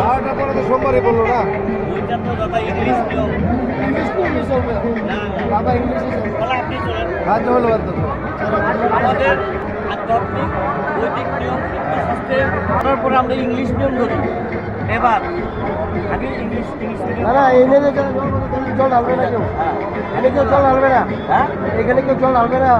বারোটা পরে তো সোমবারই বলল না ওইটা তো দাদা ইংলিশ নিয়ম ইংলিশ তো ইংলিশ চলবে না ইংলিশে চলবে আপনি চলেন আমাদের আধ্যাত্মিক বৈদিক নিয়ম শাস্ত্রে করার পরে আমরা ইংলিশ নিয়ম ধরি এবার আগে ইংলিশ ইংলিশ না জল জল ঢালবে না কেউ এখানে কেউ জল ঢালবে না হ্যাঁ এখানে কেউ জল ঢালবে না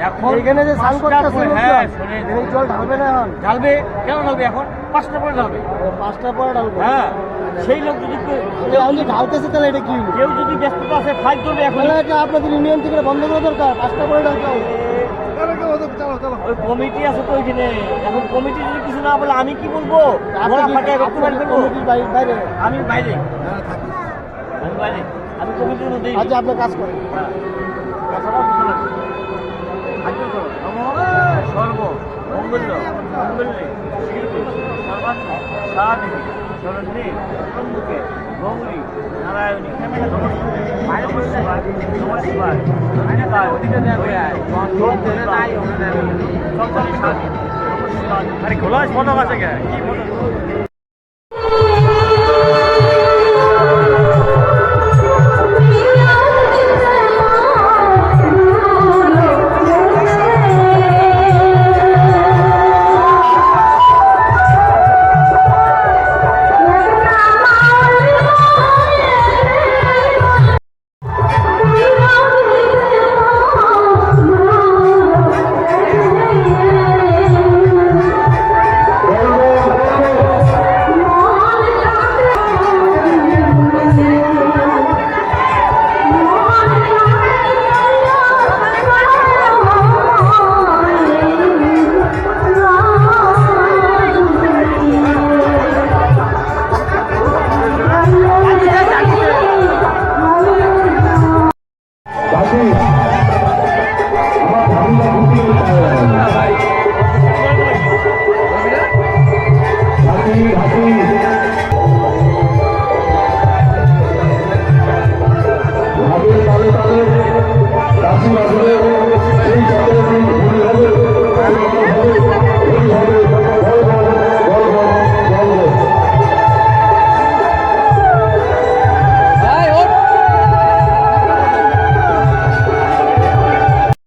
এখন এখানে যে স্নান করতেছে হ্যাঁ জল ঢালবে না এখন? ঢালবে কেন ঢালবে এখন? পাঁচটা পরে ঢালবে। পাঁচটা পরে ঢালবে। হ্যাঁ সেই লোক যদি ঢালতেছি তাহলে এটা কি? কেউ যদি ব্যস্ততা আছে ফাইট ধরবে এখন। আপনাদের ইউনিয়ন থেকে বন্ধ করা দরকার পাঁচটা পরে ঢালতে হবে। ওই কমিটি আছে তো ওইখানে। এখন কমিটি যদি কিছু না বলে আমি কি বলব? করব? বাইরে- আমি বাইরে। আমি বাইরে। আমি কমিটির আচ্ছা আপনি কাজ করেন। হ্যাঁ। সর্ব মঙ্গল্য মঙ্গল্যে সর্বাত্ম সাধিনী শরণ্যে সম্মুখে গৌরী নারায়ণী নমস্কার নমস্কার আরে খোলা ফটো আছে কি